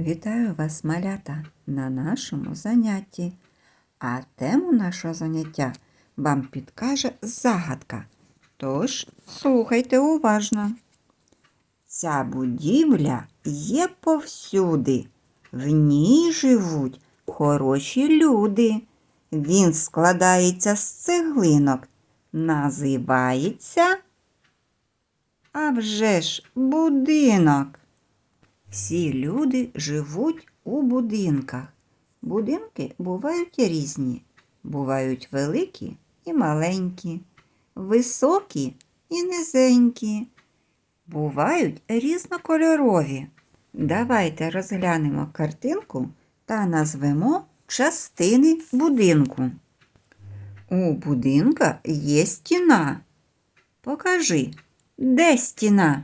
Вітаю вас, малята, на нашому занятті. А тему нашого заняття вам підкаже загадка. Тож слухайте уважно. Ця будівля є повсюди. В ній живуть хороші люди. Він складається з цеглинок. Називається. А вже ж будинок. Всі люди живуть у будинках. Будинки бувають різні. Бувають великі і маленькі, високі і низенькі. Бувають різнокольорові. Давайте розглянемо картинку та назвемо частини будинку. У будинка є стіна. Покажи, де стіна?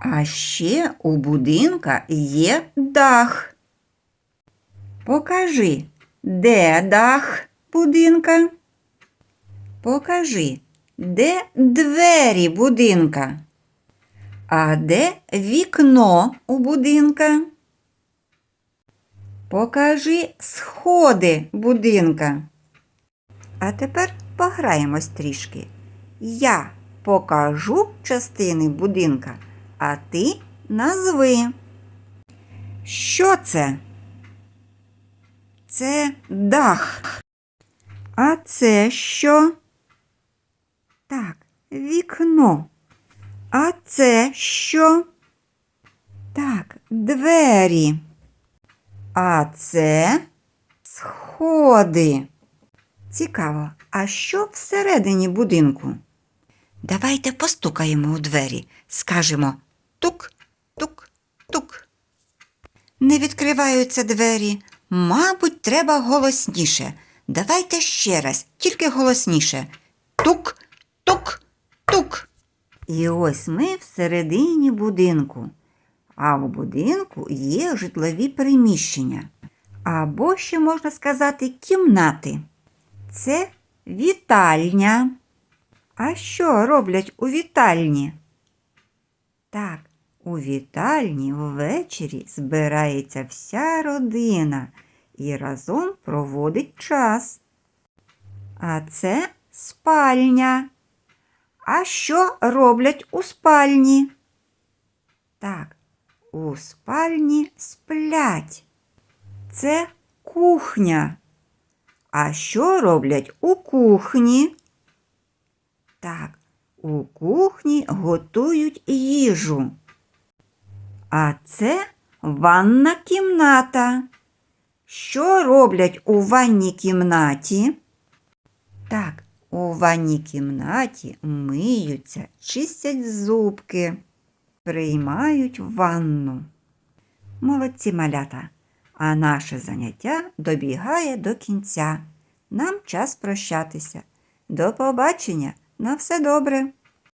А ще у будинка є дах. Покажи, де дах будинка? Покажи, де двері будинка? А де вікно у будинка? Покажи сходи будинка. А тепер пограємось трішки. Я покажу частини будинка, а ти назви. Що це? Це дах. А це що? Так, вікно. А це що? Так, двері. А це сходи. Цікаво, а що всередині будинку? Давайте постукаємо у двері, скажемо тук, тук, тук. Не відкриваються двері. Мабуть, треба голосніше. Давайте ще раз, тільки голосніше. Тук, тук, тук. І ось ми всередині будинку. А в будинку є житлові приміщення. Або ще можна сказати кімнати. Це вітальня. А що роблять у вітальні? Так, у вітальні ввечері збирається вся родина і разом проводить час. А це спальня. А що роблять у спальні? Так, у спальні сплять. Це кухня. А що роблять у кухні? Так, у кухні готують їжу. А це ванна кімната. Що роблять у ванній кімнаті? Так, у ванній кімнаті миються, чистять зубки, приймають ванну. Молодці малята, а наше заняття добігає до кінця. Нам час прощатися. До побачення! На все добре!